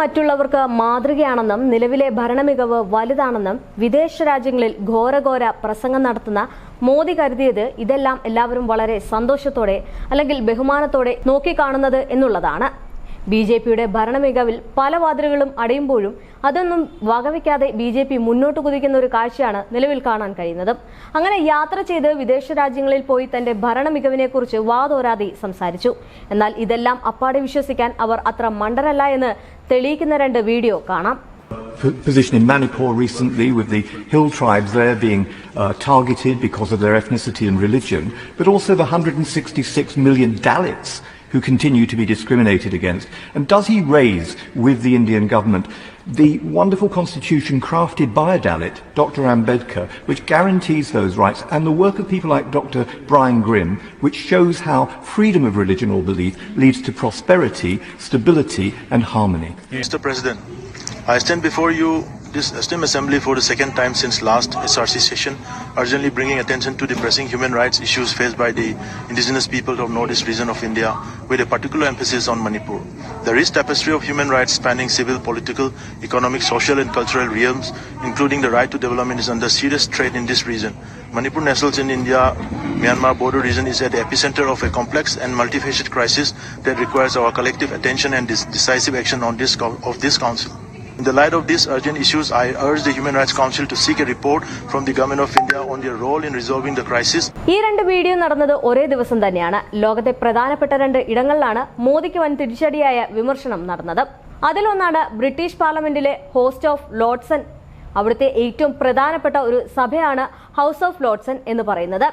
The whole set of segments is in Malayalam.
മറ്റുള്ളവർക്ക് മാതൃകയാണെന്നും നിലവിലെ ഭരണമികവ് വലുതാണെന്നും വിദേശ രാജ്യങ്ങളിൽ ഘോരഘോര പ്രസംഗം നടത്തുന്ന മോദി കരുതിയത് ഇതെല്ലാം എല്ലാവരും വളരെ സന്തോഷത്തോടെ അല്ലെങ്കിൽ ബഹുമാനത്തോടെ നോക്കിക്കാണുന്നത് എന്നുള്ളതാണ്. ബി ജെ പിയുടെ ഭരണമികവിൽ പല വാതിലുകളും അടയുമ്പോഴും അതൊന്നും വകവയ്ക്കാതെ ബി ജെ പി മുന്നോട്ട് കുതിക്കുന്ന ഒരു കാഴ്ചയാണ് നിലവിൽ കാണാൻ കഴിയുന്നത്. അങ്ങനെ യാത്ര ചെയ്ത് വിദേശ രാജ്യങ്ങളിൽ പോയി തന്റെ ഭരണമികവിനെക്കുറിച്ച് വാതോരാതെ സംസാരിച്ചു. എന്നാൽ ഇതെല്ലാം അപ്പാടെ വിശ്വസിക്കാൻ അവർ അത്ര മണ്ടരല്ല എന്ന് തെളിയിക്കുന്ന രണ്ട് വീഡിയോ കാണാം. Position in Manipur recently with the hill tribes there being uh, targeted because of their ethnicity and religion, but also the 166 million Dalits who continue to be discriminated against. And does he raise with the Indian government the wonderful constitution crafted by a Dalit, Dr. Ambedkar, which guarantees those rights, and the work of people like Dr. Brian Grimm, which shows how freedom of religion or belief leads to prosperity, stability, and harmony? Mr. President, I stand before you this esteemed assembly for the second time since last SRC session, urgently bringing attention to the pressing human rights issues faced by the indigenous people of northeast region of India, with a particular emphasis on Manipur. The rich tapestry of human rights spanning civil, political, economic, social and cultural realms, including the right to development, is under serious threat in this region. Manipur nestles in India-Myanmar border region is at the epicenter of a complex and multifaceted crisis that requires our collective attention and decisive action on this of this council. In the light of these urgent issues, I urge the Human Rights Council to seek a report from the Government of India on their role in resolving the crisis. ഈ രണ്ട് വീഡിയോ നടന്നത് ഒരേ ദിവസം തന്നെയാണ്. ലോകത്തെ പ്രധാനപ്പെട്ട രണ്ട് ഇടങ്ങളിലാണ് മോദിക്ക് വൻ തിരിച്ചടിയായ വിമർശനം നടന്നത്. അതിലൊന്നാണ് ബ്രിട്ടീഷ് പാർലമെന്റിലെ ഹോസ്റ്റ് ഓഫ് ലോഡ്സൺ അവിടുത്തെ ഏറ്റവും പ്രധാനപ്പെട്ട ഒരു സഭയാണ് ഹൗസ് ഓഫ് ലോഡ്സൺ എന്ന് പറയുന്നത്.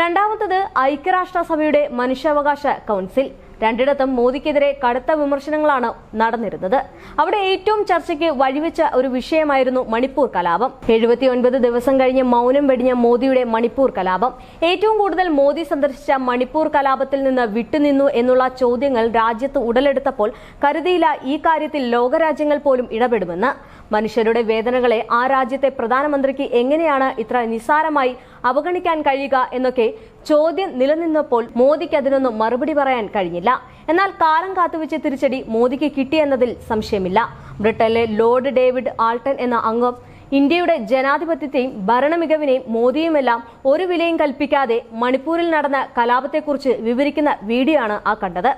രണ്ടാമത്തത് ഐക്യരാഷ്ട്രസഭയുടെ മനുഷ്യാവകാശ കൗൺസിൽ. രണ്ടിടത്തും മോദിക്കെതിരെ കടുത്ത വിമർശനങ്ങളാണ് നടന്നിരുന്നത്. അവിടെ ഏറ്റവും ചർച്ചയ്ക്ക് വഴിവെച്ച ഒരു വിഷയമായിരുന്നു മണിപ്പൂർ കലാപം. എഴുപത്തിയൊൻപത് ദിവസം കഴിഞ്ഞ് മൗനം വെടിഞ്ഞ മോദിയുടെ മണിപ്പൂർ കലാപം. ഏറ്റവും കൂടുതൽ മോദി സന്ദർശിച്ച മണിപ്പൂർ കലാപത്തിൽ നിന്ന് വിട്ടുനിന്നു എന്നുള്ള ചോദ്യങ്ങൾ രാജ്യത്ത് ഉടലെടുത്തപ്പോൾ കരുതിയില്ല ഈ കാര്യത്തിൽ ലോകരാജ്യങ്ങൾ പോലും ഇടപെടുമെന്ന്. മനുഷ്യരുടെ വേദനകളെ ആ രാജ്യത്തെ പ്രധാനമന്ത്രിക്ക് എങ്ങനെയാണ് ഇത്ര നിസ്സാരമായി അവഗണിക്കാൻ കഴിയുക എന്നൊക്കെ ചോദ്യം നിലനിന്നപ്പോൾ മോദിക്ക് അതിനൊന്നും മറുപടി പറയാൻ കഴിഞ്ഞില്ല. എന്നാൽ കാലം കാത്തുവെച്ച തിരിച്ചടി മോദിക്ക് കിട്ടിയെന്നതിൽ സംശയമില്ല. ബ്രിട്ടനിലെ ലോർഡ് ഡേവിഡ് ആൾട്ടൺ എന്ന അംഗം ഇന്ത്യയുടെ ജനാധിപത്യത്തെയും ഭരണമികവിനെയും മോദിയുമെല്ലാം ഒരു വിലയും കൽപ്പിക്കാതെ മണിപ്പൂരിൽ നടന്ന കലാപത്തെക്കുറിച്ച് വിവരിക്കുന്ന വീഡിയോ ആണ് ആ കണ്ടത്.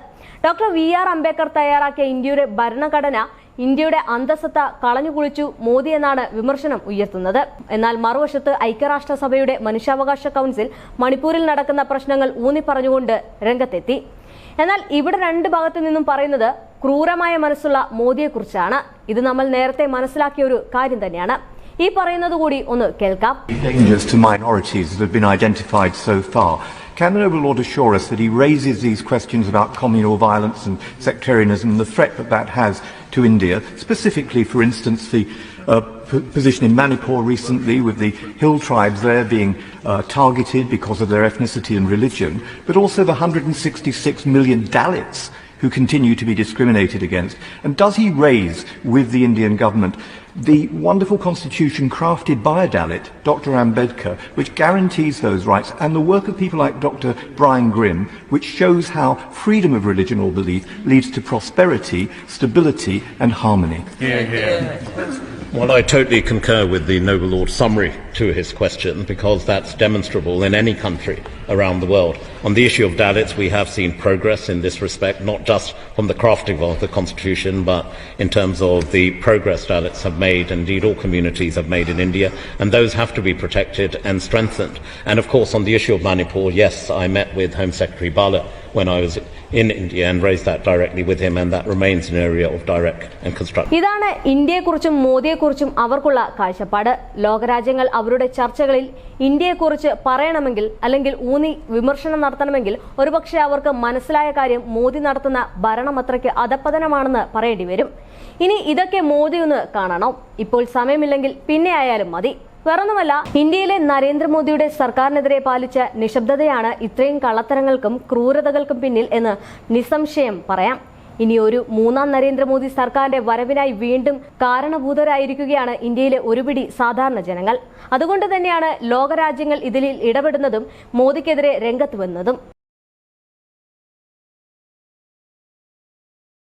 ഡോക്ടർ വി ആർ അംബേദ്കർ തയ്യാറാക്കിയ ഇന്ത്യയുടെ ഭരണഘടന ഇന്ത്യയുടെ അന്തസ്സത്ത കളഞ്ഞുകുളിച്ചു മോദി എന്നാണ് വിമർശനം ഉയർത്തുന്നത്. എന്നാൽ മറുവശത്ത് ഐക്യരാഷ്ട്രസഭയുടെ മനുഷ്യാവകാശ കൗൺസിൽ മണിപ്പൂരിൽ നടക്കുന്ന പ്രശ്നങ്ങൾ ഊന്നി പറഞ്ഞുകൊണ്ട് രംഗത്തെത്തി. എന്നാൽ ഇവിടെ രണ്ട് ഭാഗത്തു നിന്നും പറയുന്നത് ക്രൂരമായ മനസ്സുള്ള മോദിയെക്കുറിച്ചാണ്. ഇത് നമ്മൾ നേരത്തെ മനസ്സിലാക്കിയ ഒരു കാര്യം തന്നെയാണ്. ഈ പറയുന്നത് കൂടി ഒന്ന് കേൾക്കാം dangers to minorities that have been identified so far. Can the Noble Lord assure us that he raises these questions about communal violence and sectarianism and the threat that that has to India, specifically, for instance, the uh, p- position in Manipur recently with the hill tribes there being uh, targeted because of their ethnicity and religion, but also the 166 million Dalits who continue to be discriminated against? And does he raise with the Indian government the wonderful constitution crafted by a Dalit, Dr. Ambedkar, which guarantees those rights, and the work of people like Dr. Brian Grimm, which shows how freedom of religion or belief leads to prosperity, stability, and harmony? Well, I totally concur with the Noble Lord's summary to his question because that's demonstrable in any country around the world. On the issue of Dalits, we have seen progress in this respect, not just from the crafting of the Constitution, but in terms of the progress Dalits have made, indeed all communities have made in India, and those have to be protected and strengthened. And of course, on the issue of Manipur, yes, I met with Home Secretary Bala when I was in India and raised that directly with him, and that remains an area of direct and constructive. ഇതാണ് ഇന്ത്യയെക്കുറിച്ചും മോദിയെക്കുറിച്ചും അവർക്കുള്ള കാഴ്ചപ്പാട്. ലോകരാജ്യങ്ങൾ അവരുടെ ചർച്ചകളിൽ ഇന്ത്യയെക്കുറിച്ച് പറയണമെങ്കിൽ അല്ലെങ്കിൽ ഊന്നി വിമർശനം നടത്തണമെങ്കിൽ ഒരുപക്ഷെ അവർക്ക് മനസ്സിലായ കാര്യം മോദി നടത്തുന്ന ഭരണം അത്രയ്ക്ക് അധപ്പതനമാണെന്ന് പറയേണ്ടി വരും. ഇനി ഇതൊക്കെ മോദി ഒന്ന് കാണണം. ഇപ്പോൾ സമയമില്ലെങ്കിൽ പിന്നെ ആയാലും മതി. വേറൊന്നുമല്ല ഇന്ത്യയിലെ നരേന്ദ്രമോദിയുടെ സർക്കാരിനെതിരെ പാലിച്ച നിശബ്ദതയാണ് ഇത്രയും കള്ളത്തരങ്ങൾക്കും ക്രൂരതകൾക്കും പിന്നിൽ എന്ന് നിസ്സംശയം പറയാം. ഇനി ഒരു മൂന്നാം നരേന്ദ്രമോദി സർക്കാരിന്റെ വരവിനായി വീണ്ടും കാരണഭൂതരായിരിക്കുകയാണ് ഇന്ത്യയിലെ ഒരുപിടി സാധാരണ ജനങ്ങൾ. അതുകൊണ്ട് തന്നെയാണ് ലോകരാജ്യങ്ങൾ ഇതിൽ ഇടപെടുന്നതും മോദിക്കെതിരെ രംഗത്ത് വന്നതും.